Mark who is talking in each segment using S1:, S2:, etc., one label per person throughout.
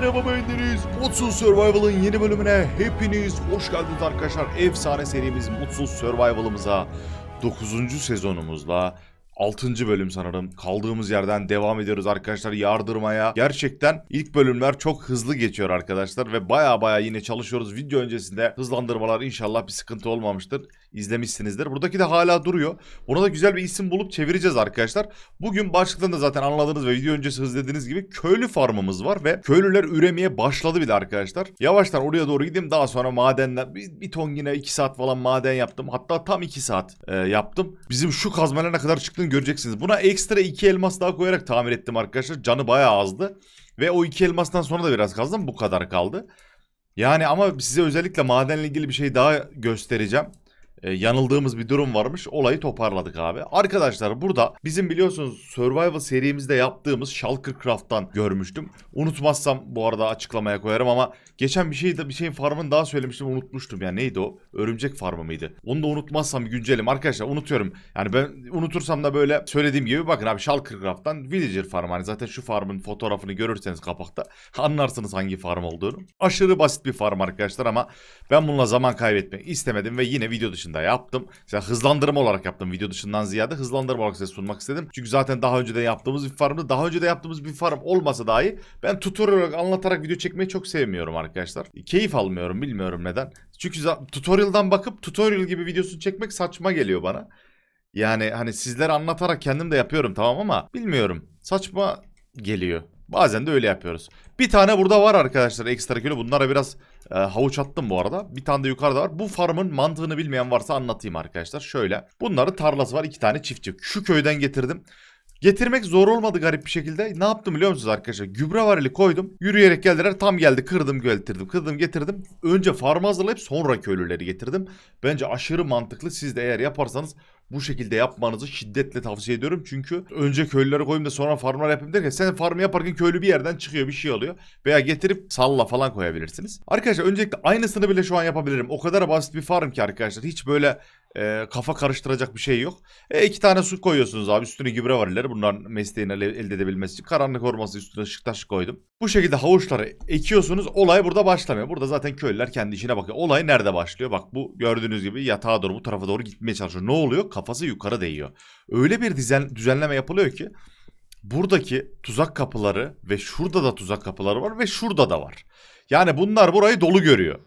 S1: Merhaba bendeniz. Mutsuz Survival'ın yeni bölümüne hepiniz hoş geldiniz arkadaşlar. Efsane serimiz Mutsuz Survival'ımıza 9. sezonumuzla 6. bölüm sanırım. Kaldığımız yerden devam ediyoruz arkadaşlar yardırmaya. Gerçekten ilk bölümler çok hızlı geçiyor arkadaşlar ve baya baya yine çalışıyoruz. Video öncesinde hızlandırmalar inşallah bir sıkıntı olmamıştır. İzlemişsinizdir. Buradaki de hala duruyor. Buna da güzel bir isim bulup çevireceğiz arkadaşlar. Bugün başlıktan da zaten anladığınız ve video öncesi hızladığınız gibi köylü farmımız var ve köylüler üremeye başladı bile arkadaşlar. Yavaştan oraya doğru gideyim daha sonra madenler bir, bir ton yine 2 saat falan maden yaptım. Hatta tam 2 saat e, yaptım. Bizim şu kazmalara ne kadar çıktığını göreceksiniz. Buna ekstra 2 elmas daha koyarak tamir ettim arkadaşlar. Canı bayağı azdı. Ve o 2 elmastan sonra da biraz kazdım. Bu kadar kaldı. Yani ama size özellikle madenle ilgili bir şey daha göstereceğim e, yanıldığımız bir durum varmış. Olayı toparladık abi. Arkadaşlar burada bizim biliyorsunuz Survival serimizde yaptığımız Shulker Craft'tan görmüştüm. Unutmazsam bu arada açıklamaya koyarım ama geçen bir şey de bir şeyin farmını daha söylemiştim unutmuştum. Yani neydi o? Örümcek farmı mıydı? Onu da unutmazsam güncelim. Arkadaşlar unutuyorum. Yani ben unutursam da böyle söylediğim gibi bakın abi Shulker Craft'tan Villager farmı. Hani zaten şu farmın fotoğrafını görürseniz kapakta anlarsınız hangi farm olduğunu. Aşırı basit bir farm arkadaşlar ama ben bununla zaman kaybetmek istemedim ve yine video dışında yaptım. Mesela hızlandırma olarak yaptım video dışından ziyade hızlandırma olarak size sunmak istedim. Çünkü zaten daha önce de yaptığımız bir farmdı. Daha önce de yaptığımız bir farm olmasa dahi ben tutorial olarak anlatarak video çekmeyi çok sevmiyorum arkadaşlar. Keyif almıyorum bilmiyorum neden. Çünkü tutorial'dan bakıp tutorial gibi videosunu çekmek saçma geliyor bana. Yani hani sizlere anlatarak kendim de yapıyorum tamam ama bilmiyorum. Saçma geliyor. Bazen de öyle yapıyoruz. Bir tane burada var arkadaşlar ekstra kilo. Bunlara biraz e, havuç attım bu arada. Bir tane de yukarıda var. Bu farmın mantığını bilmeyen varsa anlatayım arkadaşlar. Şöyle. Bunların tarlası var. iki tane çiftçi. Şu köyden getirdim. Getirmek zor olmadı garip bir şekilde. Ne yaptım biliyor musunuz arkadaşlar? Gübre varili koydum. Yürüyerek geldiler. Tam geldi. Kırdım getirdim. Kırdım getirdim. Önce farmı hazırlayıp sonra köylüleri getirdim. Bence aşırı mantıklı. Siz de eğer yaparsanız bu şekilde yapmanızı şiddetle tavsiye ediyorum. Çünkü önce köylüleri koyayım da sonra farmlar yapayım derken sen farmı yaparken köylü bir yerden çıkıyor bir şey oluyor. Veya getirip salla falan koyabilirsiniz. Arkadaşlar öncelikle aynısını bile şu an yapabilirim. O kadar basit bir farm ki arkadaşlar. Hiç böyle e, kafa karıştıracak bir şey yok. E, iki tane su koyuyorsunuz abi. Üstüne gübre varilleri. Bunların mesleğini elde edebilmesi için. Karanlık orması üstüne ışık taşı koydum. Bu şekilde havuçları ekiyorsunuz. Olay burada başlamıyor. Burada zaten köylüler kendi işine bakıyor. Olay nerede başlıyor? Bak bu gördüğünüz gibi yatağa doğru bu tarafa doğru gitmeye çalışıyor. Ne oluyor? Kafası yukarı değiyor. Öyle bir dizen, düzenleme yapılıyor ki buradaki tuzak kapıları ve şurada da tuzak kapıları var ve şurada da var. Yani bunlar burayı dolu görüyor.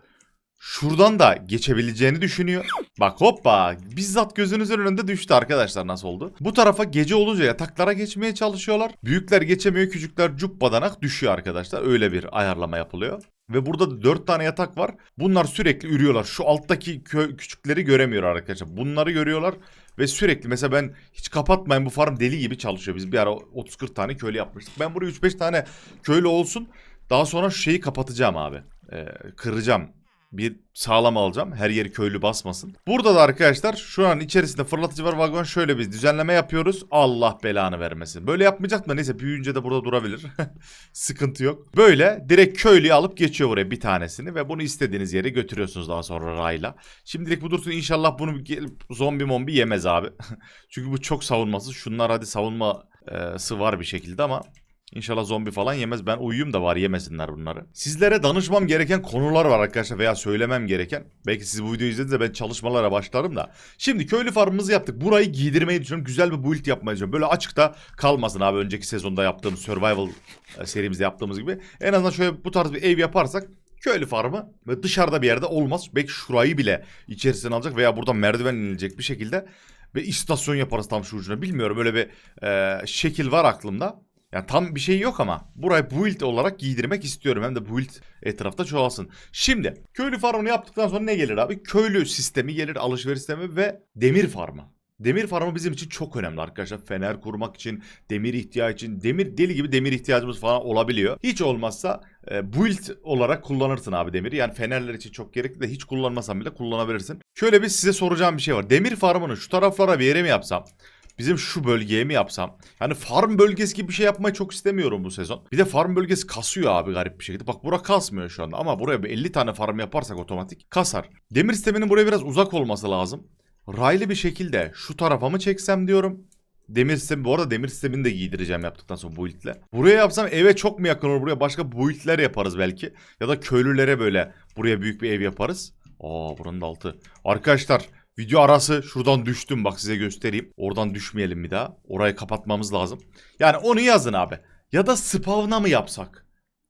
S1: Şuradan da geçebileceğini düşünüyor. Bak hoppa bizzat gözünüzün önünde düştü arkadaşlar nasıl oldu. Bu tarafa gece olunca yataklara geçmeye çalışıyorlar. Büyükler geçemiyor küçükler cubbadanak düşüyor arkadaşlar. Öyle bir ayarlama yapılıyor. Ve burada da 4 tane yatak var. Bunlar sürekli ürüyorlar. Şu alttaki kö- küçükleri göremiyor arkadaşlar. Bunları görüyorlar ve sürekli mesela ben hiç kapatmayın bu farm deli gibi çalışıyor. Biz bir ara 30-40 tane köylü yapmıştık. Ben buraya 3-5 tane köylü olsun. Daha sonra şu şeyi kapatacağım abi. Ee, kıracağım bir sağlam alacağım. Her yeri köylü basmasın. Burada da arkadaşlar şu an içerisinde fırlatıcı var vagon şöyle bir düzenleme yapıyoruz. Allah belanı vermesin. Böyle yapmayacak da neyse büyüyünce de burada durabilir. Sıkıntı yok. Böyle direkt köylüyü alıp geçiyor buraya bir tanesini ve bunu istediğiniz yere götürüyorsunuz daha sonra rayla. Şimdilik bu dursun inşallah bunu zombi mombi yemez abi. Çünkü bu çok savunmasız. Şunlar hadi savunması var bir şekilde ama İnşallah zombi falan yemez. Ben uyuyayım da var yemesinler bunları. Sizlere danışmam gereken konular var arkadaşlar veya söylemem gereken. Belki siz bu videoyu izlediğinizde ben çalışmalara başlarım da. Şimdi köylü farmımızı yaptık. Burayı giydirmeyi düşünüyorum. Güzel bir build yapmayı düşünüyorum. Böyle açıkta kalmasın abi önceki sezonda yaptığım survival e, serimizde yaptığımız gibi. En azından şöyle bu tarz bir ev yaparsak köylü farmı ve dışarıda bir yerde olmaz. Belki şurayı bile içerisine alacak veya buradan merdiven inilecek bir şekilde ve istasyon yaparız tam şu ucuna. Bilmiyorum öyle bir e, şekil var aklımda. Yani tam bir şey yok ama burayı build olarak giydirmek istiyorum. Hem de build etrafta çoğalsın. Şimdi köylü farmını yaptıktan sonra ne gelir abi? Köylü sistemi gelir, alışveriş sistemi ve demir farmı. Demir farmı bizim için çok önemli arkadaşlar. Fener kurmak için, demir ihtiyacı için, demir deli gibi demir ihtiyacımız falan olabiliyor. Hiç olmazsa e, build olarak kullanırsın abi demiri. Yani fenerler için çok gerekli de hiç kullanmasan bile kullanabilirsin. Şöyle bir size soracağım bir şey var. Demir farmını şu taraflara bir yere mi yapsam? Bizim şu bölgeye mi yapsam? Yani farm bölgesi gibi bir şey yapmayı çok istemiyorum bu sezon. Bir de farm bölgesi kasıyor abi garip bir şekilde. Bak bura kasmıyor şu anda ama buraya bir 50 tane farm yaparsak otomatik kasar. Demir sisteminin buraya biraz uzak olması lazım. Raylı bir şekilde şu tarafa mı çeksem diyorum. Demir sistemi bu arada demir sistemini de giydireceğim yaptıktan sonra bu build'le. Buraya yapsam eve çok mu yakın olur? Buraya başka build'ler yaparız belki. Ya da köylülere böyle buraya büyük bir ev yaparız. Aa buranın da altı. Arkadaşlar video arası şuradan düştüm bak size göstereyim. Oradan düşmeyelim bir daha. Orayı kapatmamız lazım. Yani onu yazın abi. Ya da spawn'a mı yapsak?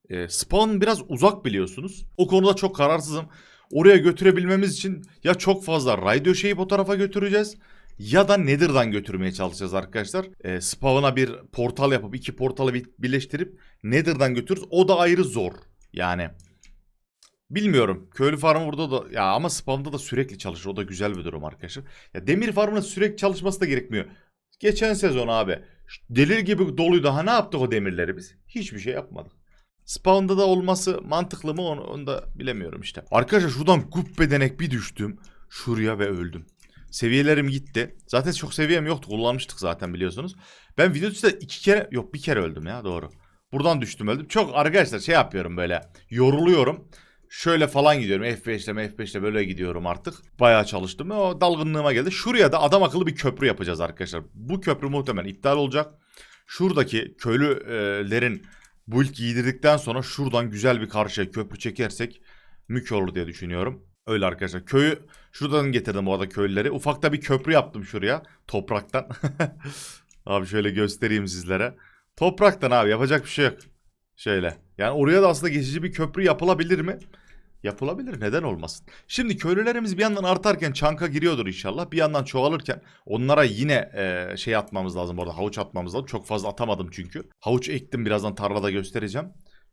S1: E, spawn biraz uzak biliyorsunuz. O konuda çok kararsızım. Oraya götürebilmemiz için ya çok fazla radio şeyi bu tarafa götüreceğiz ya da Nether'dan götürmeye çalışacağız arkadaşlar. E, spawn'a bir portal yapıp iki portalı bir- birleştirip Nether'dan götürürüz. O da ayrı zor. Yani bilmiyorum. Köylü farmı burada da ya ama spawn'da da sürekli çalışır. O da güzel bir durum arkadaşlar. Ya demir farmının sürekli çalışması da gerekmiyor. Geçen sezon abi delir gibi doluydu. Ha ne yaptık o demirleri biz? Hiçbir şey yapmadık. Spawn'da da olması mantıklı mı onu, onu da bilemiyorum işte. Arkadaşlar şuradan kubbedenek bir düştüm. Şuraya ve öldüm. Seviyelerim gitti. Zaten çok seviyem yoktu. Kullanmıştık zaten biliyorsunuz. Ben videoda iki kere yok bir kere öldüm ya doğru. Buradan düştüm öldüm. Çok arkadaşlar şey yapıyorum böyle. Yoruluyorum. Şöyle falan gidiyorum. F5'le F5'le böyle gidiyorum artık. Bayağı çalıştım. O dalgınlığıma geldi. Şuraya da adam akıllı bir köprü yapacağız arkadaşlar. Bu köprü muhtemelen iptal olacak. Şuradaki köylülerin bu ilk giydirdikten sonra şuradan güzel bir karşıya köprü çekersek mük olur diye düşünüyorum. Öyle arkadaşlar. Köyü şuradan getirdim bu arada köylüleri. Ufakta bir köprü yaptım şuraya. Topraktan. abi şöyle göstereyim sizlere. Topraktan abi yapacak bir şey yok. Şöyle. Yani oraya da aslında geçici bir köprü yapılabilir mi? Yapılabilir. Neden olmasın? Şimdi köylülerimiz bir yandan artarken çanka giriyordur inşallah. Bir yandan çoğalırken onlara yine e, şey atmamız lazım orada. Havuç atmamız lazım. Çok fazla atamadım çünkü. Havuç ektim birazdan tarlada göstereceğim.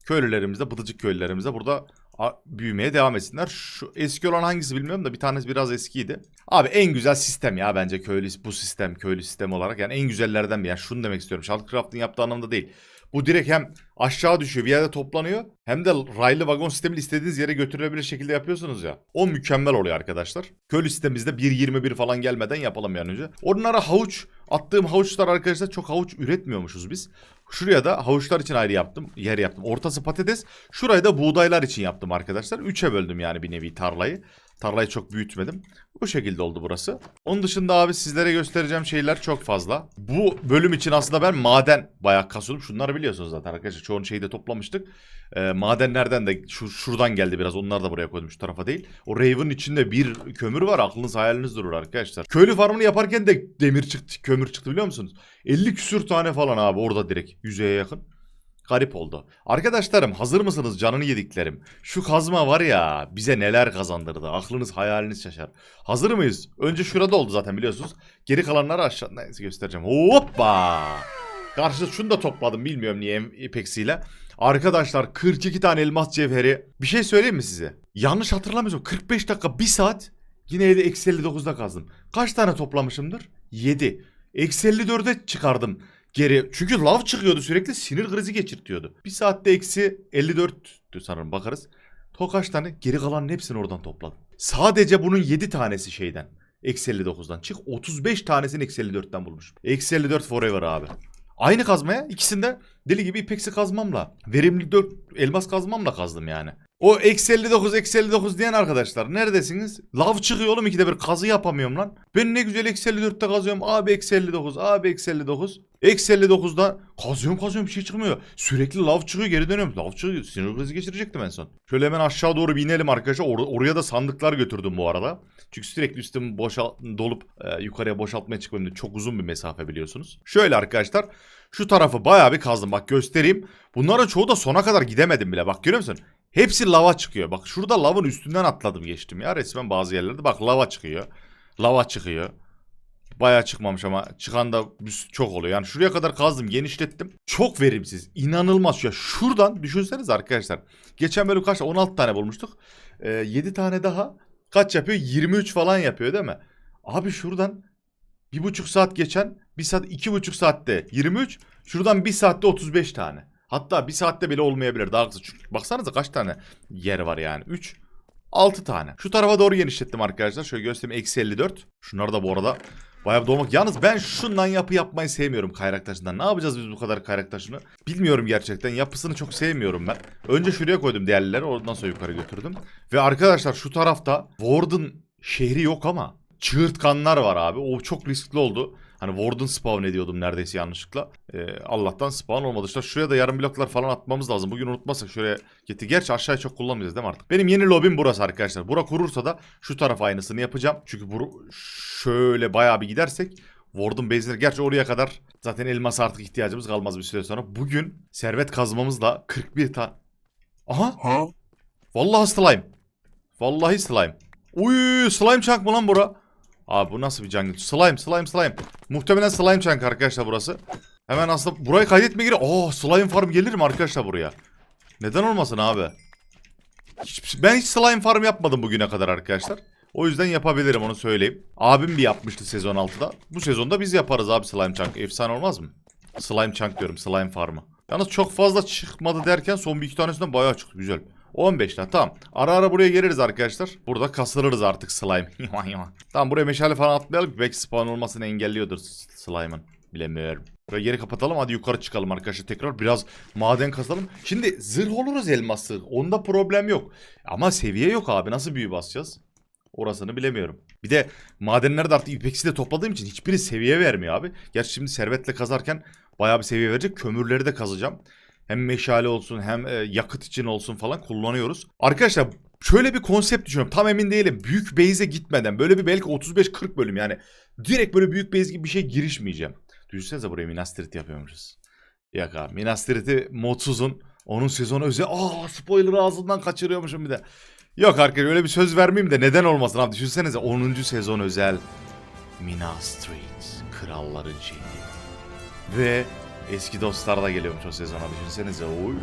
S1: Köylülerimiz de bıdıcık köylülerimiz de burada büyümeye devam etsinler. Şu eski olan hangisi bilmiyorum da bir tanesi biraz eskiydi. Abi en güzel sistem ya bence köylü bu sistem köylü sistem olarak yani en güzellerden bir. Yani şunu demek istiyorum. Shadowcraft'ın yaptığı anlamda değil. Bu direkt hem aşağı düşüyor bir yerde toplanıyor hem de raylı vagon sistemiyle istediğiniz yere götürülebilir şekilde yapıyorsunuz ya. O mükemmel oluyor arkadaşlar. Köylü sistemimizde 1.21 falan gelmeden yapalım yani önce. Onlara havuç attığım havuçlar arkadaşlar çok havuç üretmiyormuşuz biz. Şuraya da havuçlar için ayrı yaptım. Yer yaptım. Ortası patates. Şurayı da buğdaylar için yaptım arkadaşlar. Üçe böldüm yani bir nevi tarlayı. Tarlayı çok büyütmedim. Bu şekilde oldu burası. Onun dışında abi sizlere göstereceğim şeyler çok fazla. Bu bölüm için aslında ben maden bayağı kasıyordum. Şunları biliyorsunuz zaten arkadaşlar. Çoğunu şeyi de toplamıştık. Ee, madenlerden de şu, şuradan geldi biraz. Onları da buraya koydum şu tarafa değil. O Raven'ın içinde bir kömür var. Aklınız hayaliniz durur arkadaşlar. Köylü farmını yaparken de demir çıktı, kömür çıktı biliyor musunuz? 50 küsür tane falan abi orada direkt yüzeye yakın. Garip oldu. Arkadaşlarım hazır mısınız canını yediklerim? Şu kazma var ya bize neler kazandırdı. Aklınız hayaliniz şaşar. Hazır mıyız? Önce şurada oldu zaten biliyorsunuz. Geri kalanları aşağı neyse göstereceğim. Hoppa! Karşıda şunu da topladım bilmiyorum niye ipeksiyle. Arkadaşlar 42 tane elmas cevheri. Bir şey söyleyeyim mi size? Yanlış hatırlamıyorsam 45 dakika 1 saat yine eksi 59'da kazdım. Kaç tane toplamışımdır? 7. Eksi 54'e çıkardım geri. Çünkü lav çıkıyordu sürekli sinir krizi geçirtiyordu. Bir saatte eksi 54'tü sanırım bakarız. To kaç tane? Geri kalanın hepsini oradan topladım. Sadece bunun 7 tanesi şeyden. Eksi 59'dan çık. 35 tanesini eksi 54'ten bulmuşum. Eksi 54 forever abi. Aynı kazmaya ikisinde deli gibi ipeksi kazmamla. Verimli 4 elmas kazmamla kazdım yani. O eksi 59 eksi 59 diyen arkadaşlar neredesiniz? Lav çıkıyor oğlum ikide bir kazı yapamıyorum lan. Ben ne güzel eksi 54'te kazıyorum. Abi eksi 59 abi eksi 59. Eksi 59'da kazıyorum kazıyorum bir şey çıkmıyor. Sürekli lav çıkıyor geri dönüyorum. Lav çıkıyor sinir krizi geçirecektim en son. Şöyle hemen aşağı doğru bir inelim arkadaşlar. Or- oraya da sandıklar götürdüm bu arada. Çünkü sürekli üstüm boşal dolup e, yukarıya boşaltmaya çıkmam çok uzun bir mesafe biliyorsunuz. Şöyle arkadaşlar şu tarafı bayağı bir kazdım. Bak göstereyim. Bunların çoğu da sona kadar gidemedim bile. Bak görüyor musun? Hepsi lava çıkıyor. Bak şurada lavın üstünden atladım geçtim ya resmen bazı yerlerde. Bak lava çıkıyor. Lava çıkıyor. Bayağı çıkmamış ama çıkan da çok oluyor. Yani şuraya kadar kazdım, genişlettim. Çok verimsiz. inanılmaz. Ya şuradan düşünseniz arkadaşlar. Geçen bölüm kaç? 16 tane bulmuştuk. Ee, 7 tane daha kaç yapıyor? 23 falan yapıyor değil mi? Abi şuradan bir buçuk saat geçen bir saat iki buçuk saatte 23 şuradan bir saatte 35 tane. Hatta bir saatte bile olmayabilir daha kısa. Çünkü baksanıza kaç tane yer var yani. 3 6 tane. Şu tarafa doğru genişlettim arkadaşlar. Şöyle göstereyim. Eksi 54. Şunları da bu arada bayağı dolmak. Yalnız ben şundan yapı yapmayı sevmiyorum kayrak taşından. Ne yapacağız biz bu kadar kayrak taşını? Bilmiyorum gerçekten. Yapısını çok sevmiyorum ben. Önce şuraya koydum değerlileri. Oradan sonra yukarı götürdüm. Ve arkadaşlar şu tarafta Warden şehri yok ama çığırtkanlar var abi. O çok riskli oldu. Hani Warden spawn ediyordum neredeyse yanlışlıkla. Ee, Allah'tan spawn olmadı. İşte şuraya da yarım bloklar falan atmamız lazım. Bugün unutmazsak şuraya gitti. Gerçi aşağıya çok kullanmayacağız değil mi artık? Benim yeni lobim burası arkadaşlar. Bura kurursa da şu taraf aynısını yapacağım. Çünkü bu şöyle bayağı bir gidersek Warden base'leri gerçi oraya kadar zaten elmas artık ihtiyacımız kalmaz bir süre sonra. Bugün servet kazmamızla 41 tane... Aha!
S2: Ha?
S1: Vallahi slime. Vallahi slime. Uy slime chunk mı lan bura? Abi bu nasıl bir jungle? Slime slime slime. Muhtemelen slime chunk arkadaşlar burası. Hemen aslında burayı kaydetmeye gerek. Aa slime farm gelir mi arkadaşlar buraya? Neden olmasın abi? Hiç, ben hiç slime farm yapmadım bugüne kadar arkadaşlar. O yüzden yapabilirim onu söyleyeyim. Abim bir yapmıştı sezon 6'da. Bu sezonda biz yaparız abi slime chunk. Efsane olmaz mı? Slime chunk diyorum slime farmı. Yalnız çok fazla çıkmadı derken son bir iki tanesinden bayağı çıktı güzel. 15 tane tamam. Ara ara buraya geliriz arkadaşlar. Burada kasılırız artık slime. tamam buraya meşale falan atmayalım. Belki spawn olmasını engelliyordur slime'ın. Bilemiyorum. Böyle geri kapatalım hadi yukarı çıkalım arkadaşlar tekrar biraz maden kazalım. Şimdi zırh oluruz elması. Onda problem yok. Ama seviye yok abi nasıl büyü basacağız? Orasını bilemiyorum. Bir de madenlerde artık ipeksi de topladığım için hiçbiri seviye vermiyor abi. Gerçi şimdi servetle kazarken bayağı bir seviye verecek. Kömürleri de kazacağım. Hem meşale olsun hem e, yakıt için olsun falan kullanıyoruz. Arkadaşlar şöyle bir konsept düşünüyorum. Tam emin değilim. Büyük base'e gitmeden böyle bir belki 35-40 bölüm yani. Direkt böyle büyük base gibi bir şey girişmeyeceğim. Düşünsenize buraya Minas Tirith yapıyormuşuz. Yok abi Minas Tirith'i modsuzun onun sezonu özel. Aa spoiler ağzından kaçırıyormuşum bir de. Yok arkadaşlar öyle bir söz vermeyeyim de neden olmasın abi. Düşünsenize 10. sezon özel. Minas Tirith. Kralların şeyi. Ve eski dostlar da geliyormuş o sezona düşünsenize. Oy.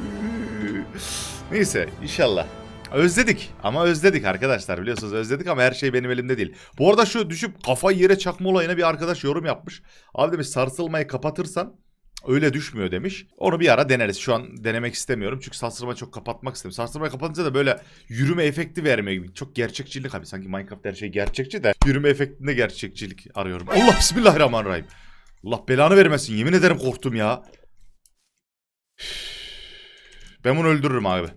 S1: Neyse inşallah. Özledik ama özledik arkadaşlar biliyorsunuz özledik ama her şey benim elimde değil. Bu arada şu düşüp kafayı yere çakma olayına bir arkadaş yorum yapmış. Abi demiş sarsılmayı kapatırsan öyle düşmüyor demiş. Onu bir ara deneriz. Şu an denemek istemiyorum çünkü sarsılmayı çok kapatmak istemiyorum. Sarsılmayı kapatınca da böyle yürüme efekti vermiyor gibi. Çok gerçekçilik abi sanki Minecraft her şey gerçekçi de yürüme efektinde gerçekçilik arıyorum. Allah bismillahirrahmanirrahim. Allah belanı vermesin. Yemin ederim korktum ya. Ben bunu öldürürüm abi.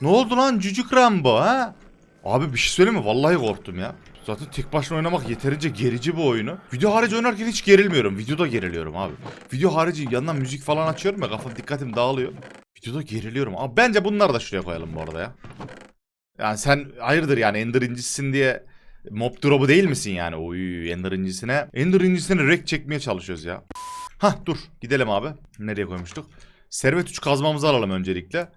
S1: Ne oldu lan cücük Rambo ha? Abi bir şey söyleyeyim mi? Vallahi korktum ya. Zaten tek başına oynamak yeterince gerici bu oyunu. Video harici oynarken hiç gerilmiyorum. Videoda geriliyorum abi. Video harici yandan müzik falan açıyorum ya kafam dikkatim dağılıyor. Videoda geriliyorum. Ama bence bunları da şuraya koyalım bu arada ya. Yani sen hayırdır yani Ender incisisin diye mob drop'u değil misin yani? Oy Ender incisine. Ender incisine rek çekmeye çalışıyoruz ya. Hah dur gidelim abi. Nereye koymuştuk? Servet 3 kazmamızı alalım öncelikle.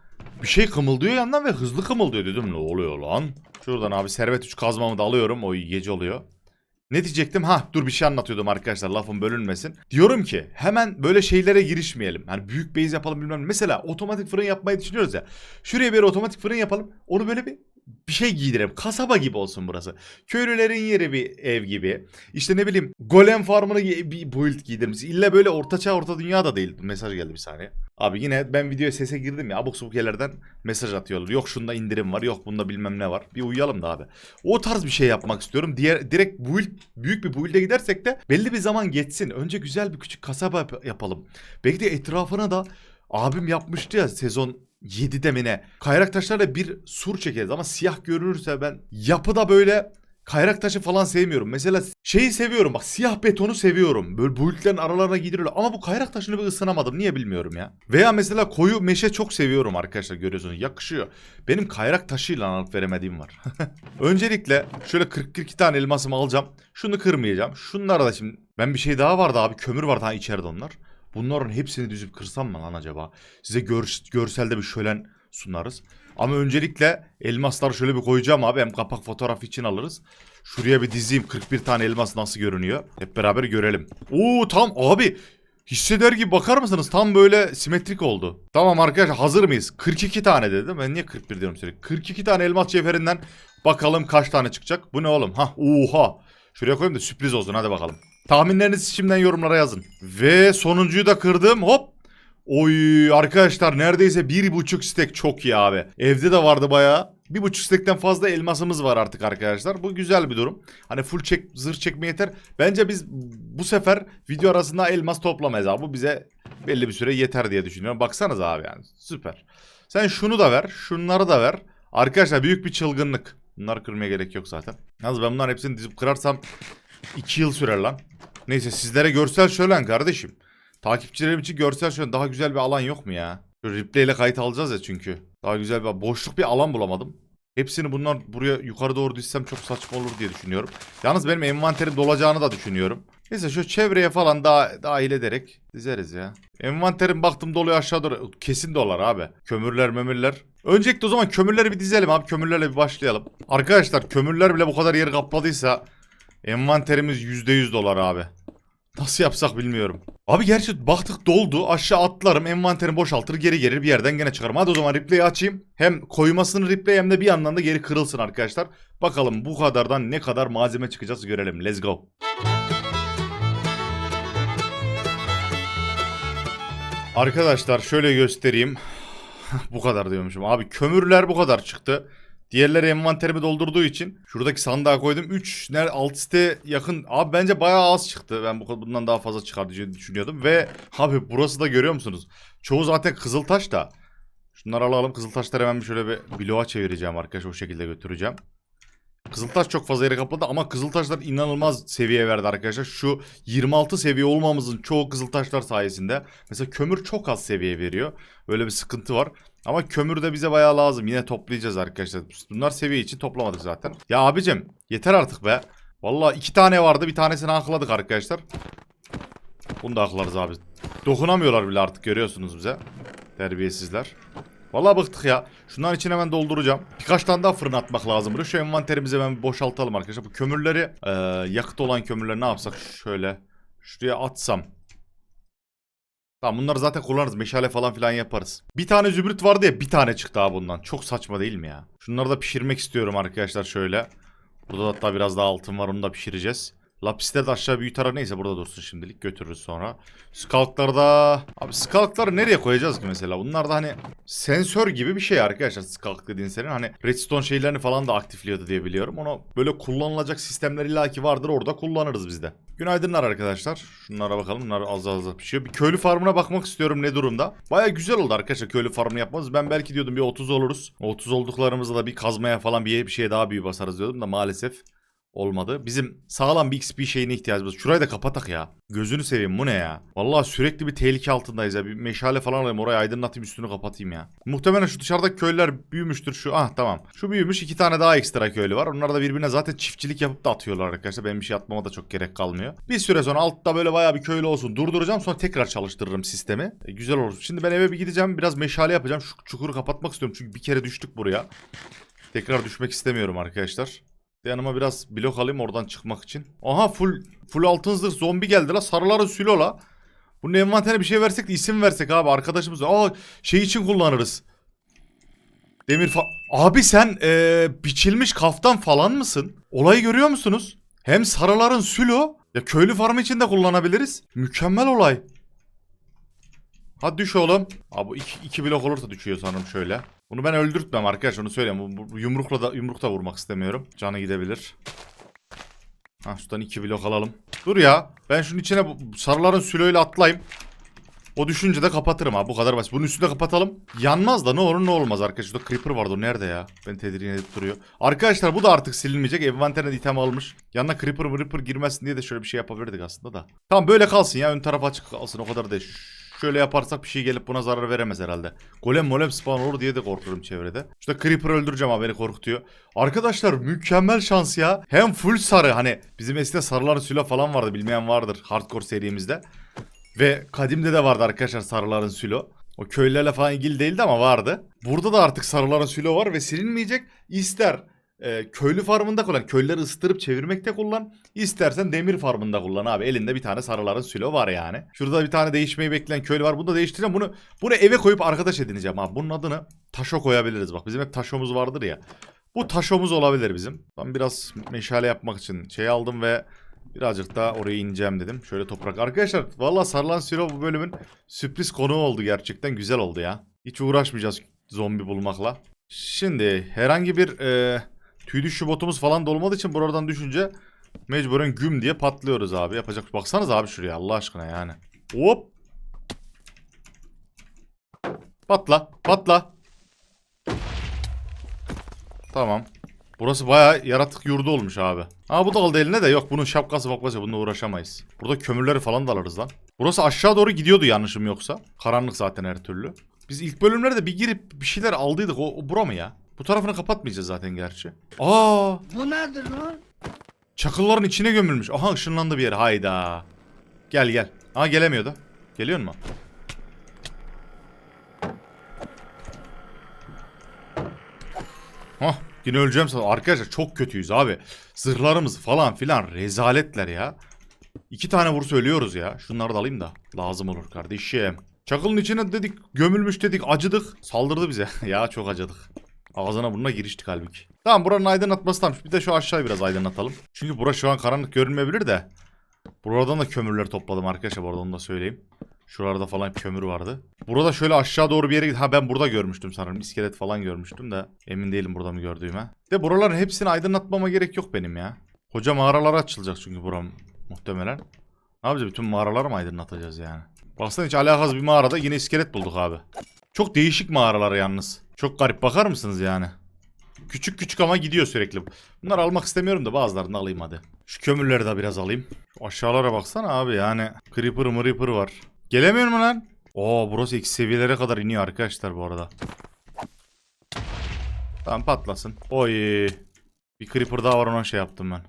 S1: Bir şey kımıldıyor yandan ve hızlı kımıldıyor dedim. Ne oluyor lan? Şuradan abi servet 3 kazmamı da alıyorum. O gece oluyor. Ne diyecektim? Ha dur bir şey anlatıyordum arkadaşlar lafım bölünmesin. Diyorum ki hemen böyle şeylere girişmeyelim. Hani büyük base yapalım bilmem. Mesela otomatik fırın yapmayı düşünüyoruz ya. Şuraya bir otomatik fırın yapalım. Onu böyle bir bir şey giydirelim. Kasaba gibi olsun burası. Köylülerin yeri bir ev gibi. İşte ne bileyim golem farmını bir build giydirmiş. İlla böyle ortaçağ orta dünya da değil. Mesaj geldi bir saniye. Abi yine ben videoya sese girdim ya. Abuk subuk yerlerden mesaj atıyorlar. Yok şunda indirim var. Yok bunda bilmem ne var. Bir uyuyalım da abi. O tarz bir şey yapmak istiyorum. Diğer direkt build büyük bir build'e gidersek de belli bir zaman geçsin. Önce güzel bir küçük kasaba yap- yapalım. Belki de etrafına da abim yapmıştı ya sezon 7'de mi ne? Kayrak taşlarla bir sur çekeriz ama siyah görünürse ben yapıda böyle kayrak taşı falan sevmiyorum. Mesela şeyi seviyorum bak siyah betonu seviyorum. Böyle build'lerin aralarına giydiriyorlar ama bu kayrak taşını bir ısınamadım. Niye bilmiyorum ya. Veya mesela koyu meşe çok seviyorum arkadaşlar görüyorsunuz yakışıyor. Benim kayrak taşıyla alıp veremediğim var. Öncelikle şöyle 42 tane elmasımı alacağım. Şunu kırmayacağım. Şunlar da şimdi ben bir şey daha vardı abi kömür vardı ha içeride onlar. Bunların hepsini düzüp kırsam mı lan acaba? Size gör, görselde bir şölen sunarız. Ama öncelikle elmasları şöyle bir koyacağım abi. Hem kapak fotoğrafı için alırız. Şuraya bir dizeyim 41 tane elmas nasıl görünüyor. Hep beraber görelim. Oo tam abi. Hisseder gibi bakar mısınız? Tam böyle simetrik oldu. Tamam arkadaşlar hazır mıyız? 42 tane dedim. Ben niye 41 diyorum sürekli? 42 tane elmas cevherinden bakalım kaç tane çıkacak. Bu ne oğlum? Ha oha. Şuraya koyayım da sürpriz olsun hadi bakalım. Tahminlerinizi şimdiden yorumlara yazın. Ve sonuncuyu da kırdım. Hop. Oy arkadaşlar neredeyse bir buçuk stek çok iyi abi. Evde de vardı bayağı. Bir buçuk stekten fazla elmasımız var artık arkadaşlar. Bu güzel bir durum. Hani full çek, zırh çekme yeter. Bence biz bu sefer video arasında elmas toplamayız abi. Bu bize belli bir süre yeter diye düşünüyorum. Baksanız abi yani süper. Sen şunu da ver. Şunları da ver. Arkadaşlar büyük bir çılgınlık. Bunları kırmaya gerek yok zaten. Yalnız ben bunların hepsini dizip kırarsam 2 yıl sürer lan. Neyse sizlere görsel şölen kardeşim. Takipçilerim için görsel şölen daha güzel bir alan yok mu ya? Şu replay ile kayıt alacağız ya çünkü. Daha güzel bir boşluk bir alan bulamadım. Hepsini bunlar buraya yukarı doğru dizsem çok saçma olur diye düşünüyorum. Yalnız benim envanterim dolacağını da düşünüyorum. Neyse şu çevreye falan daha dahil ederek dizeriz ya. Envanterim baktım doluyor aşağı doğru. Kesin dolar abi. Kömürler memürler. Öncelikle o zaman kömürleri bir dizelim abi. Kömürlerle bir başlayalım. Arkadaşlar kömürler bile bu kadar yeri kapladıysa envanterimiz %100 dolar abi. Nasıl yapsak bilmiyorum. Abi gerçi baktık doldu. Aşağı atlarım envanterimi boşaltır geri gelir bir yerden gene çıkarım. Hadi o zaman replay'i açayım. Hem koymasını replay hem de bir yandan da geri kırılsın arkadaşlar. Bakalım bu kadardan ne kadar malzeme çıkacağız görelim. Let's go. Arkadaşlar şöyle göstereyim. bu kadar diyormuşum. Abi kömürler bu kadar çıktı. Diğerleri envanterimi doldurduğu için şuradaki sandığa koydum. 3 ner alt site yakın. Abi bence bayağı az çıktı. Ben bu bundan daha fazla çıkar diye düşünüyordum ve abi burası da görüyor musunuz? Çoğu zaten kızıltaş da. Şunları alalım. Kızıltaşları hemen şöyle bir bloğa çevireceğim arkadaşlar. O şekilde götüreceğim. Kızıltaş çok fazla yere kapladı ama Kızıltaşlar inanılmaz seviye verdi arkadaşlar. Şu 26 seviye olmamızın çoğu Kızıltaşlar sayesinde. Mesela kömür çok az seviye veriyor. Böyle bir sıkıntı var. Ama kömür de bize bayağı lazım. Yine toplayacağız arkadaşlar. Bunlar seviye için toplamadık zaten. Ya abicim yeter artık be. Vallahi iki tane vardı. Bir tanesini akladık arkadaşlar. Bunu da aklarız abi. Dokunamıyorlar bile artık görüyorsunuz bize. Terbiyesizler. Vallahi bıktık ya. Şunların içine hemen dolduracağım. Birkaç tane daha fırın atmak lazım buraya. Şu envanterimizi hemen boşaltalım arkadaşlar. Bu kömürleri, e, yakıt olan kömürleri ne yapsak? Şöyle şuraya atsam. Tamam bunları zaten kullanırız. Meşale falan filan yaparız. Bir tane zümrüt vardı ya bir tane çıktı abi bundan. Çok saçma değil mi ya? Şunları da pişirmek istiyorum arkadaşlar şöyle. Burada da hatta biraz daha altın var onu da pişireceğiz. Lapisler de aşağı büyük taraf neyse burada dursun şimdilik götürürüz sonra. Skalklarda abi skalkları nereye koyacağız ki mesela? Bunlar da hani sensör gibi bir şey arkadaşlar skalk dediğin senin hani redstone şeylerini falan da aktifliyordu diye biliyorum. Onu böyle kullanılacak sistemler illaki vardır orada kullanırız biz de. Günaydınlar arkadaşlar. Şunlara bakalım. Bunlar az az pişiyor. Bir köylü farmına bakmak istiyorum ne durumda. Baya güzel oldu arkadaşlar köylü farmını yapmamız. Ben belki diyordum bir 30 oluruz. 30 olduklarımızda da bir kazmaya falan bir, bir şeye daha büyük basarız diyordum da maalesef olmadı. Bizim sağlam bir XP şeyine ihtiyacımız. Şurayı da kapatak ya. Gözünü seveyim bu ne ya? Vallahi sürekli bir tehlike altındayız ya. Bir meşale falan alayım orayı aydınlatayım üstünü kapatayım ya. Muhtemelen şu dışarıdaki köylüler büyümüştür şu. Ah tamam. Şu büyümüş iki tane daha ekstra köylü var. Onlar da birbirine zaten çiftçilik yapıp da atıyorlar arkadaşlar. Benim bir şey atmama da çok gerek kalmıyor. Bir süre sonra altta böyle bayağı bir köylü olsun. Durduracağım sonra tekrar çalıştırırım sistemi. E, güzel olur. Şimdi ben eve bir gideceğim. Biraz meşale yapacağım. Şu çukuru kapatmak istiyorum. Çünkü bir kere düştük buraya. Tekrar düşmek istemiyorum arkadaşlar. Yanıma biraz blok alayım oradan çıkmak için. Aha full full altın zırh zombi geldi la. Sarıların sülo la. Bunun envanterine bir şey versek de isim versek abi arkadaşımız. Aa şey için kullanırız. Demir fa... Abi sen ee, biçilmiş kaftan falan mısın? Olayı görüyor musunuz? Hem sarıların sülo ya köylü farmı için de kullanabiliriz. Mükemmel olay. Hadi düş oğlum. Abi iki, iki blok olursa düşüyor sanırım şöyle. Bunu ben öldürtmem arkadaş onu söyleyeyim. Bu, bu yumrukla da yumruk da vurmak istemiyorum. Canı gidebilir. Ha şuradan iki blok alalım. Dur ya. Ben şunun içine sarıların süloyla atlayayım. O düşünce de kapatırım ha bu kadar basit. Bunun üstünde kapatalım. Yanmaz da ne olur ne olmaz arkadaşlar. Şurada creeper vardı o nerede ya? Ben tedirgin edip duruyor. Arkadaşlar bu da artık silinmeyecek. Envanterine item almış. Yanına creeper creeper girmesin diye de şöyle bir şey yapabilirdik aslında da. Tamam böyle kalsın ya. Ön taraf açık kalsın o kadar değil. Şöyle yaparsak bir şey gelip buna zarar veremez herhalde. Golem molem spawn olur diye de korkuyorum çevrede. İşte Creeper öldüreceğim abi beni korkutuyor. Arkadaşlar mükemmel şans ya. Hem full sarı hani bizim eskiden sarıların sülo falan vardı bilmeyen vardır hardcore serimizde. Ve kadimde de vardı arkadaşlar sarıların sülo. O köylülerle falan ilgili değildi ama vardı. Burada da artık sarıların sülo var ve silinmeyecek. İster e, köylü farmında kullan. Köylüleri ısıtırıp çevirmekte kullan. İstersen demir farmında kullan abi. Elinde bir tane sarıların silo var yani. Şurada bir tane değişmeyi bekleyen köylü var. Bunu da değiştireceğim. Bunu bunu eve koyup arkadaş edineceğim abi. Bunun adını taşo koyabiliriz. Bak bizim hep taşomuz vardır ya. Bu taşomuz olabilir bizim. Ben biraz meşale yapmak için şey aldım ve birazcık daha oraya ineceğim dedim. Şöyle toprak. Arkadaşlar valla sarılan silo bu bölümün sürpriz konu oldu gerçekten. Güzel oldu ya. Hiç uğraşmayacağız zombi bulmakla. Şimdi herhangi bir e, tüy düşü botumuz falan da olmadığı için buradan düşünce mecburen güm diye patlıyoruz abi. Yapacak. Baksanız abi şuraya Allah aşkına yani. Hop. Patla. Patla. Tamam. Burası bayağı yaratık yurdu olmuş abi. Aa bu da aldı eline de yok bunun şapkası bakması bununla uğraşamayız. Burada kömürleri falan da alırız lan. Burası aşağı doğru gidiyordu yanlışım yoksa. Karanlık zaten her türlü. Biz ilk bölümlerde bir girip bir şeyler aldıydık. O, o bura mı ya? Bu tarafını kapatmayacağız zaten gerçi. Aa,
S2: Bu nedir lan?
S1: çakılların içine gömülmüş. Aha ışınlandı bir yere. Hayda. Gel gel. Aa gelemiyordu. Geliyor mu? Hah yine öleceğim sana. Arkadaşlar çok kötüyüz abi. Zırhlarımız falan filan rezaletler ya. İki tane vursa ölüyoruz ya. Şunları da alayım da. Lazım olur kardeşim. Çakılın içine dedik gömülmüş dedik acıdık. Saldırdı bize. ya çok acıdık. Ağzına burnuna giriştik halbuki. Tamam buranın aydınlatması tamam. Bir de şu aşağıyı biraz aydınlatalım. Çünkü bura şu an karanlık görünmeyebilir de. Buradan da kömürleri topladım arkadaşlar bu onu da söyleyeyim. Şuralarda falan kömür vardı. Burada şöyle aşağı doğru bir yere git. Ha ben burada görmüştüm sanırım. İskelet falan görmüştüm de. Emin değilim burada mı gördüğüme. De buraların hepsini aydınlatmama gerek yok benim ya. Koca mağaralar açılacak çünkü buram muhtemelen. Ne yapacağız? Bütün mağaraları mı aydınlatacağız yani? Baksana hiç alakasız bir mağarada yine iskelet bulduk abi. Çok değişik mağaralar yalnız. Çok garip bakar mısınız yani? Küçük küçük ama gidiyor sürekli. Bunları almak istemiyorum da bazılarını alayım hadi. Şu kömürleri de biraz alayım. Şu aşağılara baksana abi yani. Creeper mırıpır var. Gelemiyor mu lan? Oo burası eksi seviyelere kadar iniyor arkadaşlar bu arada. Tamam patlasın. Oy. Bir creeper daha var ona şey yaptım ben.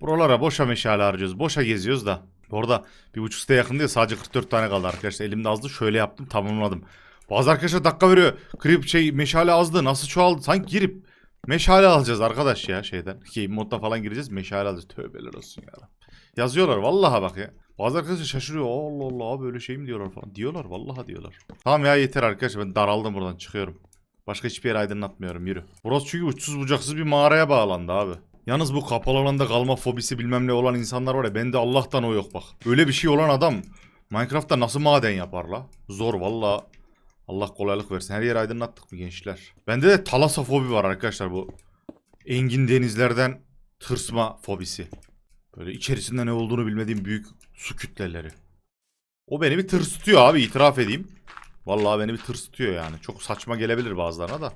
S1: Buralara boşa meşale harcıyoruz. Boşa geziyoruz da. Bu arada bir buçuk site yakın diye sadece 44 tane kaldı arkadaşlar. Elimde azdı şöyle yaptım tamamladım. Bazı arkadaşlar dakika veriyor. Creep şey meşale azdı nasıl çoğaldı. Sanki girip meşale alacağız arkadaş ya şeyden. Game modda falan gireceğiz meşale alacağız. Tövbeler olsun ya. Yazıyorlar vallahi bak ya. Bazı arkadaşlar şaşırıyor. Allah Allah böyle şey mi diyorlar falan. Diyorlar vallahi diyorlar. Tamam ya yeter arkadaşlar ben daraldım buradan çıkıyorum. Başka hiçbir yere aydınlatmıyorum yürü. Burası çünkü uçsuz bucaksız bir mağaraya bağlandı abi. Yalnız bu kapalı alanda kalma fobisi bilmem ne olan insanlar var ya bende Allah'tan o yok bak. Öyle bir şey olan adam Minecraft'ta nasıl maden yapar la? Zor valla. Allah kolaylık versin. Her yeri aydınlattık mı gençler? Bende de talasofobi var arkadaşlar bu. Engin denizlerden tırsma fobisi. Böyle içerisinde ne olduğunu bilmediğim büyük su kütleleri. O beni bir tırsıtıyor abi itiraf edeyim. Vallahi beni bir tırsıtıyor yani. Çok saçma gelebilir bazılarına da.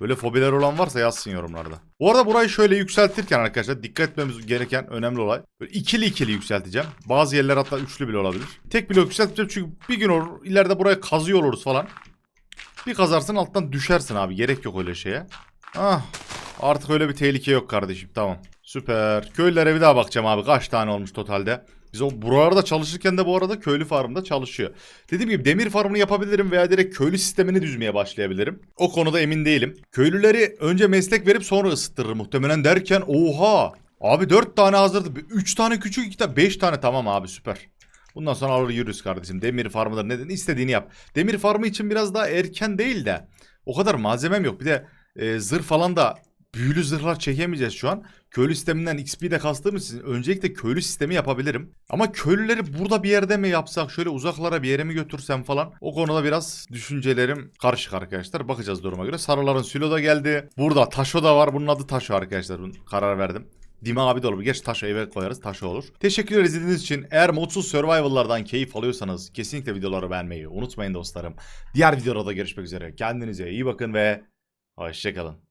S1: Böyle fobiler olan varsa yazsın yorumlarda. Bu arada burayı şöyle yükseltirken arkadaşlar dikkat etmemiz gereken önemli olay. Böyle ikili ikili yükselteceğim. Bazı yerler hatta üçlü bile olabilir. Tek blok yükselteceğim çünkü bir gün olur ileride buraya kazıyor oluruz falan. Bir kazarsın alttan düşersin abi. Gerek yok öyle şeye. Ah artık öyle bir tehlike yok kardeşim tamam. Süper. Köylülere bir daha bakacağım abi. Kaç tane olmuş totalde? Biz o buralarda çalışırken de bu arada köylü farmda çalışıyor. Dediğim gibi demir farmını yapabilirim veya direkt köylü sistemini düzmeye başlayabilirim. O konuda emin değilim. Köylüleri önce meslek verip sonra ısıttırır muhtemelen derken oha. Abi 4 tane hazırdı. 3 tane küçük 2 tane 5 tane tamam abi süper. Bundan sonra alır yürürüz kardeşim. Demir farmıdır neden istediğini yap. Demir farmı için biraz daha erken değil de o kadar malzemem yok. Bir de e, zırh falan da büyülü zırhlar çekemeyeceğiz şu an. Köylü sisteminden XP de kastığımız için öncelikle köylü sistemi yapabilirim. Ama köylüleri burada bir yerde mi yapsak şöyle uzaklara bir yere mi götürsem falan o konuda biraz düşüncelerim karışık arkadaşlar. Bakacağız duruma göre. Sarıların silo da geldi. Burada Taşo da var. Bunun adı Taşo arkadaşlar. Bunun karar verdim. Dima abi de olur. Geç Taşo eve koyarız. Taşo olur. Teşekkürler izlediğiniz için. Eğer mutsuz survival'lardan keyif alıyorsanız kesinlikle videoları beğenmeyi unutmayın dostlarım. Diğer videoda görüşmek üzere. Kendinize iyi bakın ve hoşçakalın.